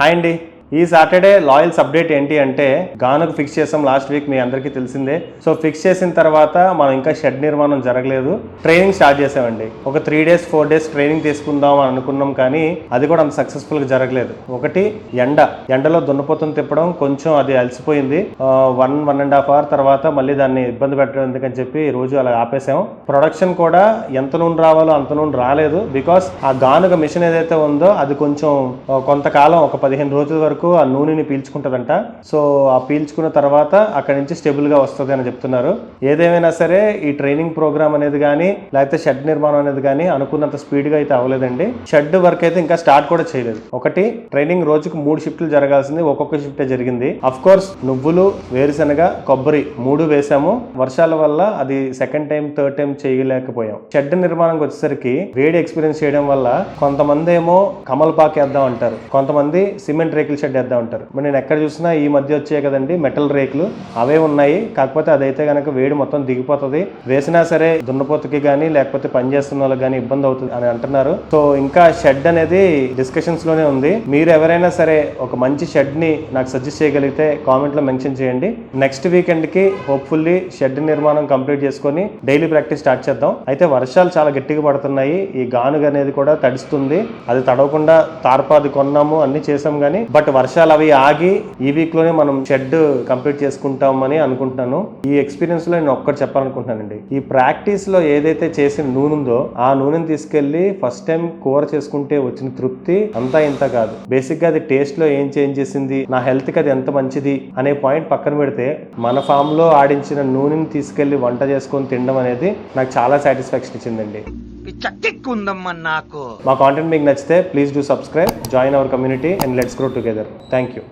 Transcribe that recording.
Hi అండి. ఈ Saturday లాయల్స్ update ఏంటి అంటే గానుకు ఫిక్స్ చేసాం లాస్ట్ వీక్ మీ అందరికీ తెలిసిందే. సో ఫిక్స్ చేసిన తర్వాత మనం ఇంకా షెడ్ నిర్మాణం జరగలేదు. ట్రైనింగ్ స్టార్ట్ చేసామండి. ఒక three days four days training తీసుకుందాం అని అనుకున్నాం కానీ అది కూడా అంత సక్సెస్ఫుల్గా జరగలేదు. ఒకటి ఎండ. ఎండలో దున్నపోతుని తిప్పడం కొంచెం అది అలసిపోయింది. One one and half hour తర్వాత మళ్ళీ దాన్ని ఇబ్బంది పెట్టడం ఎందుకని చెప్పి రోజు అలా ఆపేసాం. ప్రొడక్షన్ కూడా ఎంత నూనె రావాలో అంత నూనె రాలేదు. బికాస్ ఆ గానుగ మిషన్ ఏదైతే ఉందో అది కొంచెం కొంతకాలం ఒక పదిహేను రోజుల వరకు ఆ నూనెని పీల్చుకుంటుందంట. సో ఆ పీల్చుకున్న తర్వాత అక్కడి నుంచి స్టెబుల్గా వస్తుంది అని చెప్తున్నారు. ఏదేమైనా సరే ఈ ట్రైనింగ్ ప్రోగ్రామ్ అనేది కానీ లేకపోతే షెడ్ నిర్మాణం అనేది కానీ అనుకున్నంత స్పీడ్గా అయితే అవ్వలేదండి. షెడ్ వర్క్ అయితే ఇంకా స్టార్ట్ కూడా చేయలేదు. ఒకటి ట్రైనింగ్ రోజుకు మూడు షిఫ్ట్లు జరగాల్సింది. ఒక్కొక్క షిఫ్టే జరిగింది. అఫ్ కోర్స్ నువ్వులు వేరుశనగ కొబ్బరి మూడు వేసాము. వర్షాల వల్ల అది సెకండ్ టైం థర్డ్ టైం చేయలేకపోయాం. షెడ్ నిర్మాణంకి వచ్చేసరికి వేడి ఎక్స్పీరియన్స్ చేయడం వల్ల కొంతమంది ఏమో కమల్ పాక్ వేద్దాం అంటారు. కొంతమంది సిమెంట్ రేకుల షెడ్ వేద్దాం అంటారు. మరి నేను ఎక్కడ చూసినా ఈ మధ్య వచ్చాయి కదండి మెటల్ రేకులు. అవే ఉన్నాయి. కాకపోతే అదైతే కనుక వేడి మొత్తం దిగిపోతుంది. వేసినా సరే దున్నపోతుకి కానీ లేకపోతే పని చేస్తున్న వాళ్ళకి కానీ ఇబ్బంది అవుతుంది అని అంటున్నారు. సో ఇంకా షెడ్ అనేది డిస్కషన్స్లోనే ఉంది. మీరు ఎవరైనా సరే ఒక మంచి షెడ్ని నాకు సజెస్ట్ చేయగలిగితే కామెంట్లో మెన్షన్ చేయండి. నెక్స్ట్ వీకెండ్కి హోప్ఫుల్లీ షెడ్ నిర్మాణం కంప్లీట్ చేసుకొని డైలీ ప్రాక్టీస్ స్టార్ట్ చేద్దాం. అయితే వర్షాలు చాలా గట్టిగా పడుతున్నాయి. ఈ గానుగ అనేది కూడా తడుస్తుంది. అది తడవకుండా తార్పాది కొన్నాము అన్ని చేసాం కానీ బట్ వర్షాలు అవి ఆగి ఈ వీక్లోనే మనం షెడ్ కంప్లీట్ చేసుకుంటామని అనుకుంటున్నాను. ఈ ఎక్స్పీరియన్స్లో నేను ఒక్కటి చెప్పాలనుకుంటున్నానండి. ఈ ప్రాక్టీస్లో ఏదైతే చేసిన నూనె ఉందో ఆ నూనెని తీసుకెళ్ళి ఫస్ట్ టైం కూర చేసుకుంటే వచ్చిన తృప్తి అంతా ఇంత కాదు. బేసిక్గా అది టేస్ట్లో ఏం చేంజ్ చేసింది నా హెల్త్కి అది ఎంత మంచిది అనే పాయింట్ పక్కన పెడితే మన ఫామ్లో ఆడించిన నూనెని తీసుకెళ్ళి వంట చేసుకొని తినడం అనేది నాకు చాలా సాటిస్ఫాక్షన్ ఇచ్చిందండి. పిచ్చెక్కుందమ్మా నాకు. మా కాంటెంట్ మీకు నచ్చితే please do subscribe join our community and let's grow together thank you